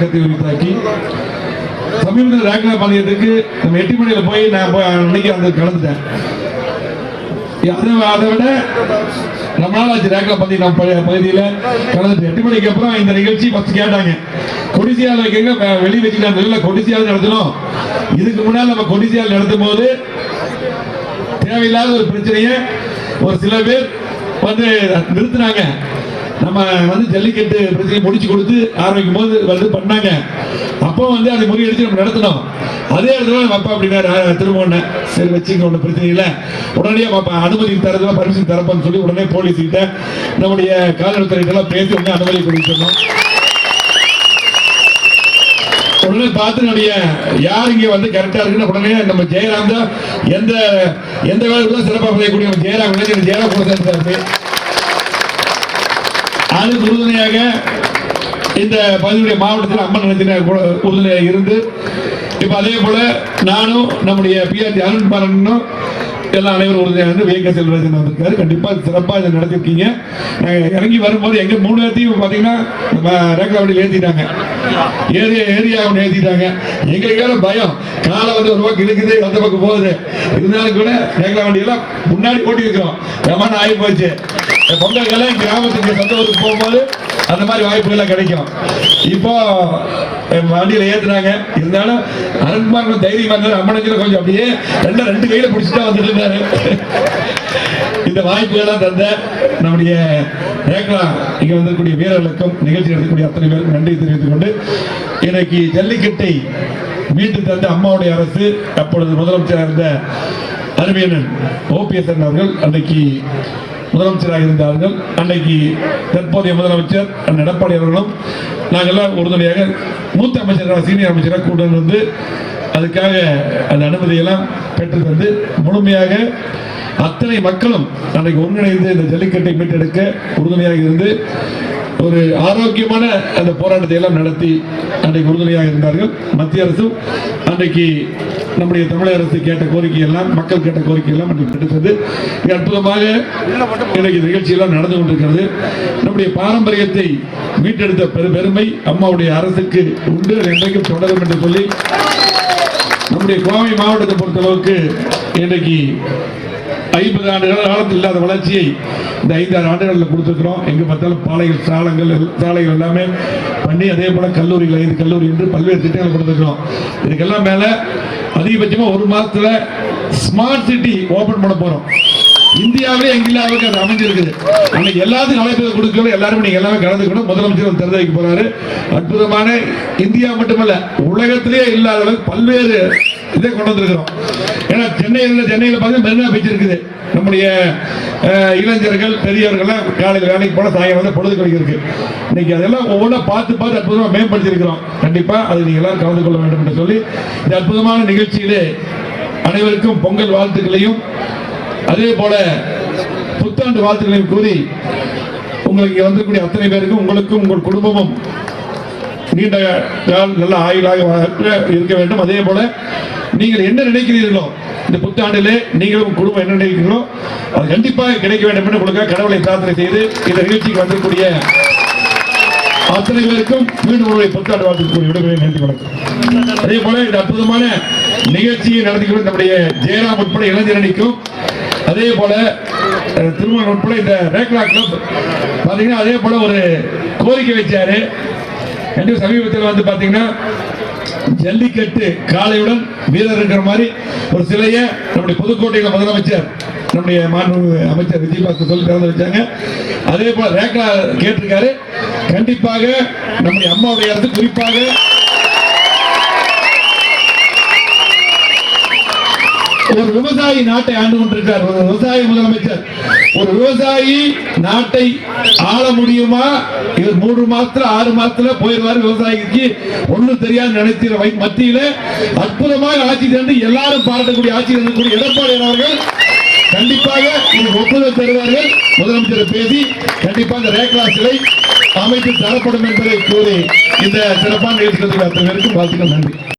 கத்தை உரித்தாக்கி சமீபத்தில் ரேக்லா பாளையத்துக்கு நம்ம எட்டிமணியில் போய் நான் போய் அன்னைக்கு அந்த கலந்துட்டேன். அதை அதை விட ரொம்ப நாள் ஆச்சு ரேக்ல பத்தி நம்ம பழைய பகுதியில் கலந்துட்டு. எட்டு மணிக்கு அப்புறம் இந்த நிகழ்ச்சி ஃபர்ஸ்ட் கேட்டாங்க. கொடிசியால் வைக்கங்க வெளியே வெளிய வச்சுக்கலாம் இல்லை கொடிசியால் நடத்தணும். இதுக்கு முன்னால் நம்ம கொடிசியால் நடத்தும் போது தேவையில்லாத ஒரு பிரச்சனையை ஒரு சில பேர் வந்து நிறுத்தினாங்க. நம்ம வந்து ஜல்லிக்கட்டு பிரச்சனையை முடிச்சு கொடுத்து ஆரம்பிக்கும் போது வந்து பண்ணாங்க. அப்போ வந்து அதை முறியடிச்சு நம்ம நடத்தணும் அதே இடத்துல நம்ம அப்பா அப்படின்னா திரும்ப சரி வச்சுங்க ஒன்றும் பிரச்சனை இல்லை. உடனே அப்பா அனுமதி தரதுல பர்மிஷன் தரப்பான்னு சொல்லி உடனே போலீஸ் கிட்ட நம்முடைய காவல்துறையிட்டெல்லாம் பேசி உடனே அனுமதி கொடுத்துருந்தோம் உடனே பார்த்து நம்முடைய யார் இங்கே வந்து கரெக்டாக இருக்குன்னு உடனே நம்ம ஜெயராம் தான் எந்த எந்த வேலைக்குள்ள சிறப்பாக செய்யக்கூடிய நம்ம ஜெயராம் ஜெயராம் கூட சேர்ந்தாரு அதுக்கு உறுதுணையாக இந்த பகுதியுடைய மாவட்டத்தில் அம்மன் நிலையத்தினர் கூட உறுதுணையாக இருந்து இப்போ அதே போல நானும் நம்முடைய பிஆர்டி அருண் பாலனும் எல்லாம் அனைவரும் உறுதியாக இருந்து வியக்க செல்வராஜன் வந்திருக்காரு. கண்டிப்பாக சிறப்பாக இதை நடத்திருக்கீங்க. நாங்கள் இறங்கி வரும்போது எங்கள் மூணு இடத்தையும் பார்த்தீங்கன்னா நம்ம ரேக்லா வண்டியில் ஏரியா ஏரியா ஒன்று ஏற்றிட்டாங்க எங்களுக்கான பயம். காலை வந்து ஒரு பக்கம் இழுக்குது அந்த பக்கம் போகுது. இருந்தாலும் கூட ரேக்லா வண்டியெல்லாம் முன்னாடி ஓட்டி இருக்கிறோம் பிரமாணம் ஆகி போச்சு பொங்கல்கெல்லாம் கிராமத்துக்கு சொந்த ஊருக்கு போகும்போது அந்த மாதிரி வாய்ப்புகள்லாம் கிடைக்கும். இப்போ வண்டியில் வண்டியில ஏத்துனாங்க. இருந்தாலும் அருண்குமார் தைரியமாக இருந்தாரு அம்மனத்துல கொஞ்சம் அப்படியே ரெண்டு ரெண்டு கையில பிடிச்சிட்டா வந்துட்டு இருந்தாரு. இந்த வாய்ப்புகள்லாம் தந்த நம்முடைய ரேக்லா இங்கே வந்திருக்கக்கூடிய வீரர்களுக்கும் நிகழ்ச்சி நடத்தக்கூடிய அத்தனை பேருக்கும் நன்றி தெரிவித்துக் கொண்டு இன்னைக்கு ஜல்லிக்கட்டை மீட்டு தந்த அம்மாவுடைய அரசு அப்பொழுது முதலமைச்சராக இருந்த அருமையனன் ஓபிஎஸ் அவர்கள் அன்னைக்கு முதலமைச்சராக இருந்தார்கள். அன்னைக்கு தற்போதைய முதலமைச்சர் எடப்பாடி அவர்களும் நாங்கள்லாம் உறுதுணையாக மூத்த அமைச்சராக சீனியர் அமைச்சராக கூட இருந்து அதுக்காக அந்த அனுமதியெல்லாம் பெற்று தந்து முழுமையாக அத்தனை மக்களும் அன்னைக்கு ஒருங்கிணைந்து இந்த ஜல்லிக்கட்டை மீட்டெடுக்க உறுதுணையாக இருந்து ஒரு ஆரோக்கியமான அந்த போராட்டத்தை எல்லாம் நடத்தி அன்றைக்கு உறுதுணையாக இருந்தார்கள். மத்திய அரசும் அன்றைக்கு நம்முடைய தமிழக அரசு கேட்ட கோரிக்கை எல்லாம் மக்கள் கேட்ட கோரிக்கை எல்லாம் அன்றைக்கு கிடைத்தது. அற்புதமாக இன்றைக்கு நிகழ்ச்சி எல்லாம் நடந்து கொண்டிருக்கிறது. நம்முடைய பாரம்பரியத்தை மீட்டெடுத்த பெரு பெருமை அம்மாவுடைய அரசுக்கு உண்டு. என்றைக்கும் தொடரும் என்று சொல்லி நம்முடைய கோவை மாவட்டத்தை பொறுத்தளவுக்கு இன்றைக்கு ஐம்பது ஆண்டுகள் காலத்தில் இல்லாத வளர்ச்சியை இந்த ஐந்தாறு ஆண்டுகளில் கொடுத்துருக்கிறோம். எங்கே பார்த்தாலும் பாலைகள் சாலங்கள் சாலைகள் எல்லாமே பண்ணி அதே போல் கல்லூரிகள் ஐந்து கல்லூரி என்று பல்வேறு திட்டங்களை கொடுத்துருக்கிறோம். இதுக்கெல்லாம் மேலே அதிகபட்சமாக ஒரு மாதத்தில் ஸ்மார்ட் சிட்டி ஓப்பன் பண்ண போகிறோம் இந்தியாவிலே எங்கிலாவுக்கு அது அமைஞ்சிருக்குது. அன்னைக்கு எல்லாத்துக்கும் அழைப்பு கொடுக்கணும் எல்லாரும் நீங்க எல்லாமே கலந்துக்கணும் முதலமைச்சர் திறந்து வைக்க போறாரு. அற்புதமான இந்தியா மட்டுமல்ல உலகத்திலேயே இல்லாத அளவுக்கு பல்வேறு இதை கொண்டு வந்திருக்கிறோம் ஏன்னா சென்னையில் சென்னையில் பார்த்தீங்கன்னா மெரினா பீச் இருக்குது. நம்முடைய இளைஞர்கள் பெரியவர்கள்லாம் காலையில் வேலைக்கு போன சாயங்காலம் வந்து பொழுது கழிக்கு இன்னைக்கு அதெல்லாம் ஒவ்வொன்றா பார்த்து பார்த்து அற்புதமாக மேம்படுத்தியிருக்கிறோம். கண்டிப்பாக அது நீங்கள் எல்லாரும் கலந்து கொள்ள வேண்டும் என்று சொல்லி இந்த அற்புதமான நிகழ்ச்சியிலே அனைவருக்கும் பொங்கல் வாழ்த்துக்களையும் அதே போல புத்தாண்டு வாழ்த்துக்களையும் கூறி உங்களுக்கு வந்திருக்கக்கூடிய அத்தனை பேருக்கும் உங்களுக்கும் உங்கள் குடும்பமும் நீண்ட நல்ல ஆயுளாக இருக்க வேண்டும். அதே போல நீங்கள் என்ன நினைக்கிறீர்களோ இந்த புத்தாண்டிலே நீங்களும் குடும்பம் என்ன நினைக்கிறீர்களோ அது கண்டிப்பாக கிடைக்க வேண்டும் என்று உங்களுக்கு கடவுளை பிரார்த்தனை செய்து இந்த நிகழ்ச்சிக்கு வந்திருக்கூடிய அத்தனை பேருக்கும் மீண்டும் ஒருவரை புத்தாண்டு வாழ்த்துக்கூடிய விடுமுறை நன்றி வணக்கம். அதே போல இந்த அற்புதமான நிகழ்ச்சியை நடத்திக்கொண்டு நம்முடைய ஜெயராம் உட்பட இளைஞரணிக்கும் அதே போல திருமணம் உட்பட இந்த ரேக்லா கிளப் பார்த்தீங்கன்னா அதே போல ஒரு கோரிக்கை வச்சாரு. என்று சமீபத்தில் வந்து பார்த்தீங்கன்னா ஜல்லிக்கட்டு காளையுடன் வீரர் இருக்கிற மாதிரி ஒரு சிலையை நம்முடைய புதுக்கோட்டையில் முதலமைச்சர் நம்முடைய மாண்பு அமைச்சர் விஜயபாஸ்கர் சொல்லி திறந்து வச்சாங்க. அதே போல ரேகா கேட்டிருக்காரு. கண்டிப்பாக நம்முடைய அம்மாவுடைய அரசு குறிப்பாக ஒரு விவசாயி நாட்டை ஆண்டு கொண்டிருக்கிறார். ஒரு விவசாயி முதலமைச்சர். ஒரு விவசாயி நாட்டை ஆள முடியுமா? இவர் மூன்று மாசத்துல ஆறு மாசத்துல போயிருவார் விவசாயிக்கு. ஒண்ணு தெரியாது நினைத்திர மத்தியில அற்புதமாக ஆட்சி தந்து எல்லாரும் பாராட்டக்கூடிய ஆட்சி தந்தக்கூடிய எடப்பாடி அவர்கள் கண்டிப்பாக ஒப்புதல் தருவார்கள். முதலமைச்சர் பேசி கண்டிப்பாக ரேக்லா சிலை அமைத்து தரப்படும் என்பதை கூறி இந்த சிறப்பான நிகழ்ச்சிகளுக்கு அத்தனை பேருக்கும் வாழ்த்துக்கள். நன்றி.